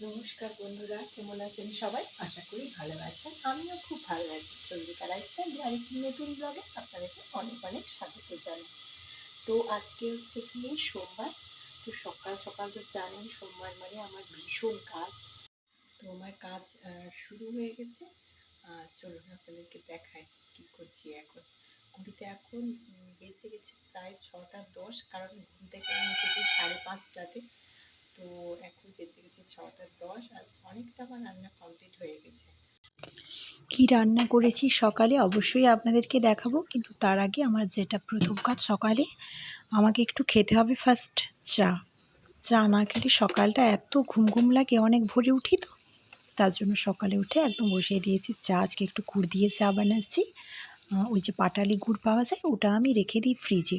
নমস্কার বন্ধুরা, কেমন আছেন সবাই? আশা করি ভালো আছেন। আমিও খুব ভালো আছি। চন্দ্রিকা লাইফস্টাইল আরেকটি নতুন ব্লগে আপনাদেরকে অনেক অনেক স্বাগত জানাই। তো আজকে হচ্ছে কি, সোমবার। তো সকাল সকাল তো জানেন, সোমবার মানে আমার ভীষণ কাজ। তো আমার কাজ শুরু হয়ে গেছে। আর চলুন আপনাদেরকে দেখাই কি করছি এখন। ঘুরিতে এখন বেজে গেছে প্রায় ছটা দশ, কারণ ঘুম থেকে আমি সাড়ে পাঁচটাতে। বেজে গেছে ছটা দশ আর অনেকটা আমার রান্না কমপ্লিট হয়ে গেছে। কি রান্না করেছি সকালে অবশ্যই আপনাদেরকে দেখাবো, কিন্তু তার আগে আমার যেটা প্রথম কাজ সকালে, আমাকে একটু খেতে হবে ফার্স্ট চা। চা না খেলে সকালটা এত ঘুম ঘুম লাগে, অনেক ভোরে উঠি তো, তার জন্য সকালে উঠে একদম বসিয়ে দিয়েছি। চা আজকে একটু গুড় দিয়ে চা বানাচ্ছি। ওই যে পাটালি গুড় পাওয়া যায়, ওটা আমি রেখে দিই ফ্রিজে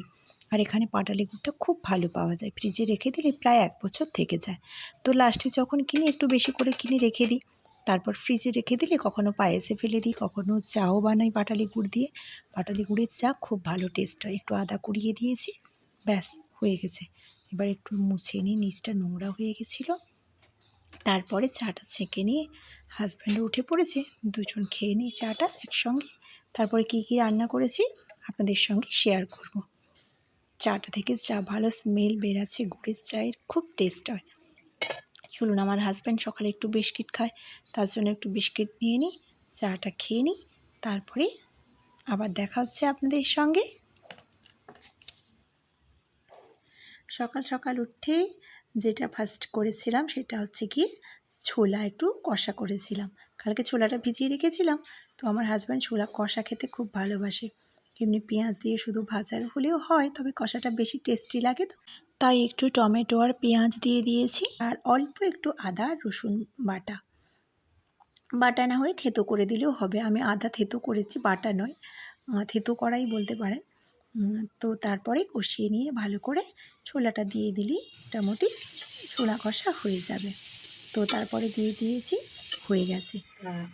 আর এখানে পাটালি গুড়টা খুব ভালো পাওয়া যায়। ফ্রিজে রেখে দিলে প্রায় এক বছর থেকে যায়। তো লাস্টে যখন কিনি একটু বেশি করে কিনে রেখে দিই, তারপর ফ্রিজে রেখে দিলে কখনো পায়েসে ফেলে দিই, কখনো চাও বানাই পাটালি গুড় দিয়ে। পাটালি গুড়ের চা খুব ভালো টেস্ট হয়। একটু আদা কুড়িয়ে দিয়েছি, ব্যাস, হয়ে গেছে। এবার একটু মুছে নিই, নিচটা নোংরা হয়ে গেছিল। তারপরে চাটা ছেঁকে নিয়ে হাজব্যান্ডও উঠে পড়েছে, দুজন খেয়ে নিই চাটা একসঙ্গে। তারপরে কী কী রান্না করেছি, আপনাদের সঙ্গে শেয়ার করব। চাটা থেকে চা ভালো স্মেল বেরাচ্ছে গুড়ের চায়ের খুব টেস্ট হয়। চলুন আমার হাজব্যান্ড সকালে একটু বিস্কিট খায়, তার জন্য একটু বিস্কিট নিয়ে নিই, চাটা খেয়ে নিই, তারপরে আবার দেখা হচ্ছে আপনাদের সঙ্গে। সকাল সকাল উঠে যেটা ফার্স্ট করেছিলাম সেটা হচ্ছে কি ছোলা একটু কষা করেছিলাম। কালকে ছোলাটা ভিজিয়ে রেখেছিলাম, তো আমার হাজব্যান্ড ছোলা কষা খেতে খুব ভালোবাসে। এমনি পেঁয়াজ দিয়ে শুধু ভাজা হলেও হয়, তবে কষাটা বেশি টেস্টি লাগে তো। তাই একটু টমেটো আর পেঁয়াজ দিয়ে দিয়েছি আর অল্প একটু আদা রসুন বাটা। বাটা না হয়ে থেতো করে দিলেও হবে, আমি আদা থেতো করেছি, বাটা নয় থেতো করাই বলতে পারেন। তো তারপরে কষিয়ে নিয়ে ভালো করে ছোলাটা দিয়ে দিলেই মোটামুটি ছোলা কষা হয়ে যাবে। তো তারপরে দিয়ে দিয়েছি, হয়ে গেছে।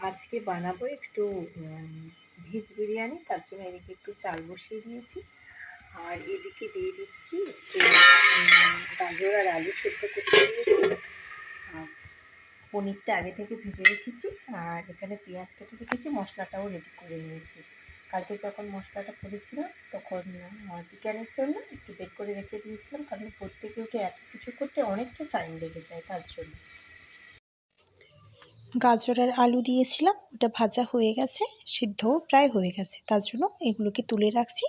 আজকে বানাবো একটু ভেজ বিরিয়ানি, তার জন্য এদিকে একটু চাল বসিয়ে দিয়েছি। আর এদিকে দিয়ে দিচ্ছি গাজর আর আলু সেদ্ধ করতে দিয়েছি। পনিরটা আগে থেকে ভেজে রেখেছি, আর এখানে পেঁয়াজ কেটে রেখেছি, মশলাটাও রেডি করে নিয়েছি। কালকে যখন মশলাটা করেছিলাম, তখন চিকেনের জন্য একটু বের করে রেখে দিয়েছিলাম, কারণ প্রত্যেকে ওকে এত কিছু করতে অনেকটা টাইম লেগে যায় তার জন্য। গাজর আর আলু দিয়েছিলাম, ওটা ভাজা হয়ে গেছে, সিদ্ধও প্রায় হয়ে গেছে। তার জন্য এগুলোকে তুলে রাখছি।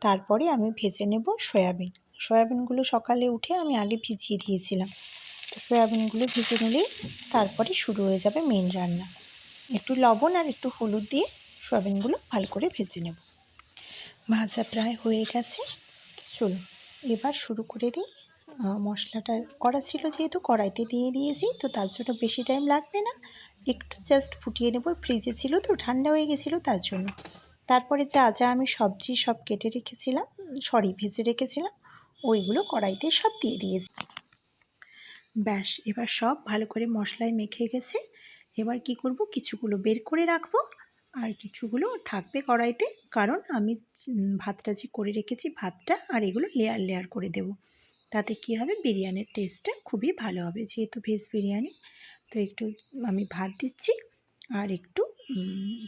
তারপরে আমি ভেজে নেব সয়াবিন। সয়াবিনগুলো সকালে উঠে আমি আগে ভিজিয়ে দিয়েছিলাম। তো সয়াবিনগুলো ভেজে নিলেই তারপরে শুরু হয়ে যাবে মেন রান্না। একটু লবণ আর একটু হলুদ দিয়ে সয়াবিনগুলো ভালো করে ভেজে নেব। ভাজা প্রায় হয়ে গেছে। চলুন, এবার শুরু করে দিই। মশলাটা করা ছিল যেহেতু কড়াইতে দিয়ে দিয়েছি, তো তার জন্য বেশি টাইম লাগবে না। একটু জাস্ট ফুটিয়ে নেব ফ্রিজে ছিল তো, ঠান্ডা হয়ে গেছিল তার জন্য। তারপরে যা যা আমি সবজি সব কেটে রেখেছিলাম, সরি ভেজে রেখেছিলাম, ওইগুলো কড়াইতে সব দিয়ে দিয়েছি। ব্যাস, এবার সব ভালো করে মশলায় মেখে গেছে। এবার কি করব, কিছুগুলো বের করে রাখব, আর কিছুগুলো থাকবে কড়াইতে, কারণ আমি ভাতটা যে করে রেখেছি ভাতটা, আর এগুলো লেয়ার লেয়ার করে দেব। তাতে কি হবে? বিরিয়ানির টেস্টটা খুবই ভালো হবে। যেহেতু ভেজ বিরিয়ানি, তো একটু আমি ভাত দিচ্ছি আর একটু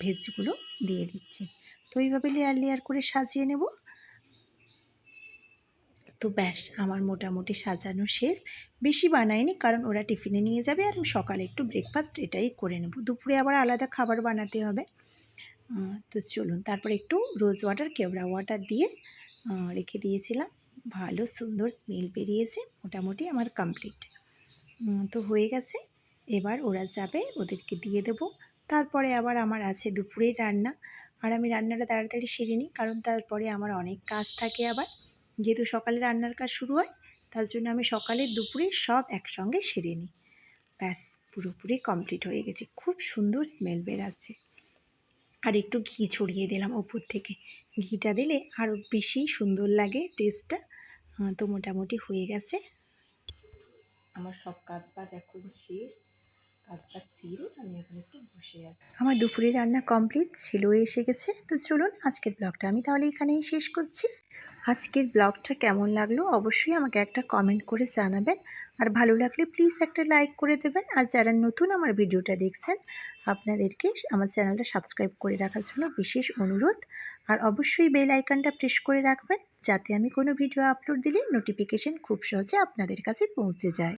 ভেজগুলো দিয়ে দিচ্ছি। তো এইভাবে লেয়ার লেয়ার করে সাজিয়ে নেব। তো ব্যাস, আমার মোটামুটি সাজানো শেষ। বেশি বানাইনি কারণ ওরা টিফিনে নিয়ে যাবে আর আমি সকালে একটু ব্রেকফাস্ট এটাই করে নেব। দুপুরে আবার আলাদা খাবার বানাতে হবে। তো চলুন, তারপর একটু রোজ ওয়াটার কেওড়া ওয়াটার দিয়ে রেখে দিয়েছিলাম। ভালো সুন্দর স্মেল বেরিয়েছে, মোটামুটি আমার কমপ্লিট তো হয়ে গেছে, এবার ওরা যাবে, ওদেরকে দিয়ে দেব। তারপরে আবার আমার আছে দুপুরের রান্না, আর আমি রান্নাটা তাড়াতাড়ি সেরে নিই, কারণ তারপরে আমার অনেক কাজ থাকে আবার। যেহেতু সকালে রান্নার কাজ শুরু হয়, তার জন্য আমি সকালে দুপুরে সব একসঙ্গে সেরে নিই। ব্যাস, পুরোপুরি কমপ্লিট হয়ে গেছে, খুব সুন্দর স্মেল বেরাচ্ছে আর একটু ঘি ছড়িয়ে দিলাম ওপর থেকে। ঘিটা দিলে আরও বেশি সুন্দর লাগে টেস্টটা তো মোটামুটি হয়ে গেছে। আমার সব কাজ বাজ এখন শেষ। আমার দুপুরে রান্না কমপ্লিট ছেলেও এসে গেছে। তো চলুন আজকের ব্লগটা আমি তাহলে এখানেই শেষ করছি। আজকের ব্লগটা কেমন লাগল অবশ্যই আমাকে একটা কমেন্ট করে জানাবেন। আর ভালো লাগলে প্লিজ একটা লাইক করে দেবেন। আর যারা নতুন আমার ভিডিওটা দেখছেন, আপনাদেরকে আমার চ্যানেলটা সাবস্ক্রাইব করে রাখার জন্য বিশেষ অনুরোধ। আর অবশ্যই বেল আইকনটা প্রেস করে রাখবেন, যাতে আমি কোনো ভিডিও আপলোড দিলে নোটিফিকেশন খুব সহজে আপনাদের কাছে পৌঁছে যায়।